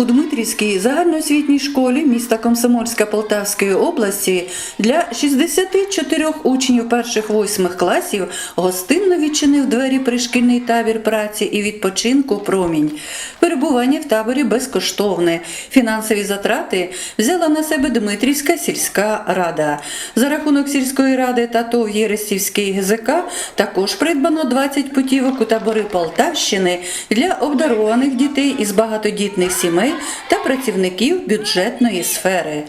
У Дмитрівській загальноосвітній школі міста Комсомольська Полтавської області для 64 учнів перших восьмих класів гостинно відчинив двері пришкільний табір праці і відпочинку промінь. Перебування в таборі безкоштовне. Фінансові затрати взяла на себе Дмитрівська сільська рада. За рахунок сільської ради та ТОВ Єрестівський ГЗК також придбано 20 путівок у табори Полтавщини для обдарованих дітей із багатодітних сімей та працівників бюджетної сфери.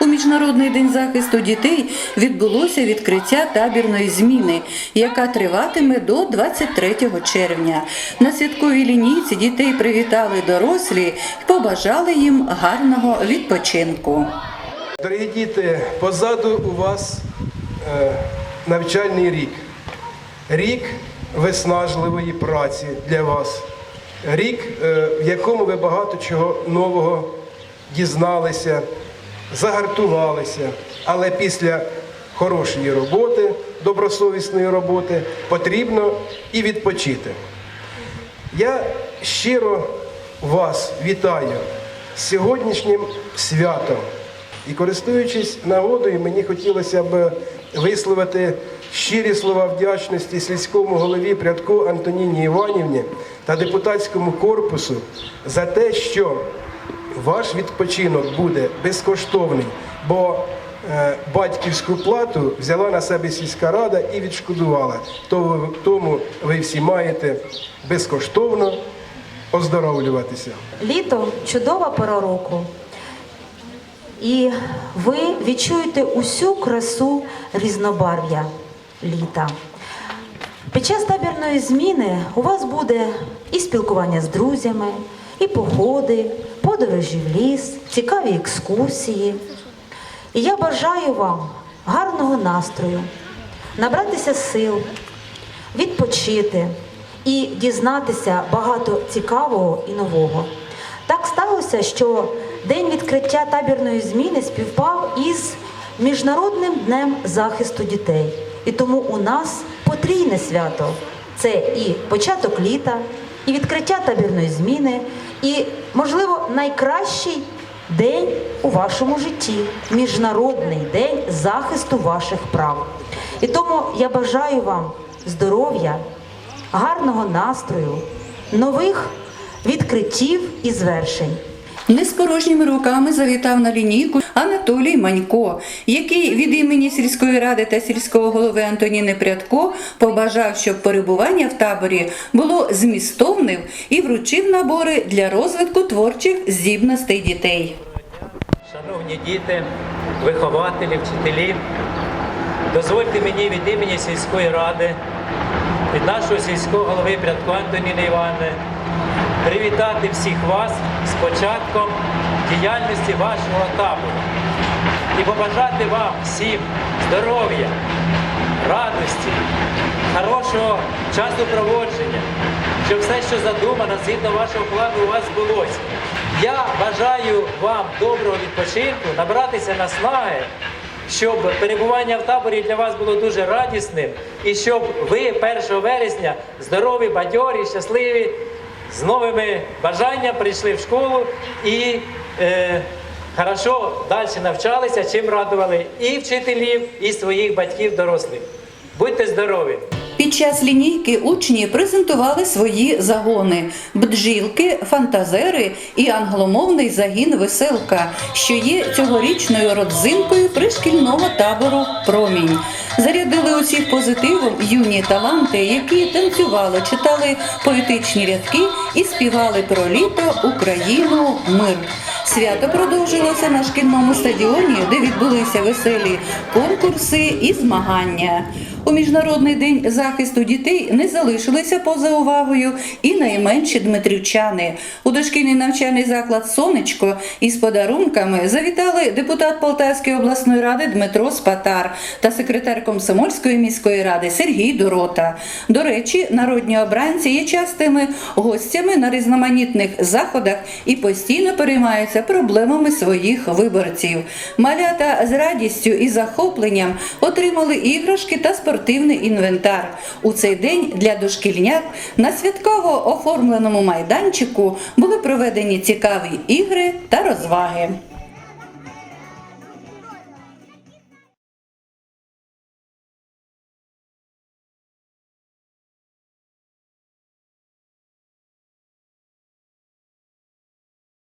У Міжнародний день захисту дітей відбулося відкриття табірної зміни, яка триватиме до 23 червня. На святковій лінійці дітей привітали дорослі і побажали їм гарного відпочинку. Дорогі діти, позаду у вас е, навчальний рік. Рік виснажливої праці для вас. Рік, е, в якому ви багато чого нового дізналися, загартувалися. Але після хорошої роботи, добросовісної роботи, потрібно і відпочити. Я щиро вас вітаю з сьогоднішнім святом. І користуючись нагодою, мені хотілося б висловити щирі слова вдячності сільському голові Прядку Антоніні Іванівні та депутатському корпусу за те, що ваш відпочинок буде безкоштовний, бо е, батьківську плату взяла на себе сільська рада і відшкодувала. То- Тому ви всі маєте безкоштовно оздоровлюватися. Літо чудова пора року. І ви відчуєте усю красу різнобарв'я літа. Під час табірної зміни у вас буде і спілкування з друзями, і походи, подорожі в ліс, цікаві екскурсії. І я бажаю вам гарного настрою, набратися сил, відпочити і дізнатися багато цікавого і нового. Так сталося, що день відкриття табірної зміни співпав із Міжнародним днем захисту дітей. І тому у нас потрійне свято це і початок літа, і відкриття табірної зміни, і, можливо, найкращий день у вашому житті Міжнародний день захисту ваших прав. І тому я бажаю вам здоров'я, гарного настрою, нових відкриттів і звершень. Не з порожніми руками завітав на лінійку Анатолій Манько, який від імені сільської ради та сільського голови Антоніни Прядко побажав, щоб перебування в таборі було змістовним і вручив набори для розвитку творчих здібностей дітей. Шановні діти, вихователі, вчителі, дозвольте мені від імені сільської ради, від нашого сільського голови Прядко Антоніни Івановни, привітати всіх вас з початком діяльності вашого табору і побажати вам всім здоров'я, радості, хорошого часу проводження, щоб все, що задумано згідно вашого плану, у вас збулося. Я бажаю вам доброго відпочинку, набратися наснаги, щоб перебування в таборі для вас було дуже радісним, і щоб ви 1 вересня здорові, бадьорі, щасливі, з новими бажаннями прийшли в школу і е, хорошо далі навчалися, чим радували і вчителів, і своїх батьків, дорослих. Будьте здорові! Під час лінійки учні презентували свої загони: бджілки, фантазери і англомовний загін Веселка, що є цьогорічною родзинкою пришкільного табору Промінь. Зарядили усіх позитивом юні таланти, які танцювали, читали поетичні рядки і співали про літо, Україну, мир. Свято продовжилося на шкільному стадіоні, де відбулися веселі конкурси і змагання. У міжнародний день захисту дітей не залишилися поза увагою і найменші дмитрівчани. У дошкільний навчальний заклад Сонечко із подарунками завітали депутат Полтавської обласної ради Дмитро Спатар та секретар Комсомольської міської ради Сергій Дорота. До речі, народні обранці є частими гостями на різноманітних заходах і постійно переймаються проблемами своїх виборців. Малята з радістю і захопленням отримали іграшки та спортивні спортивний інвентар. У цей день для дошкільнят на святково оформленому майданчику були проведені цікаві ігри та розваги.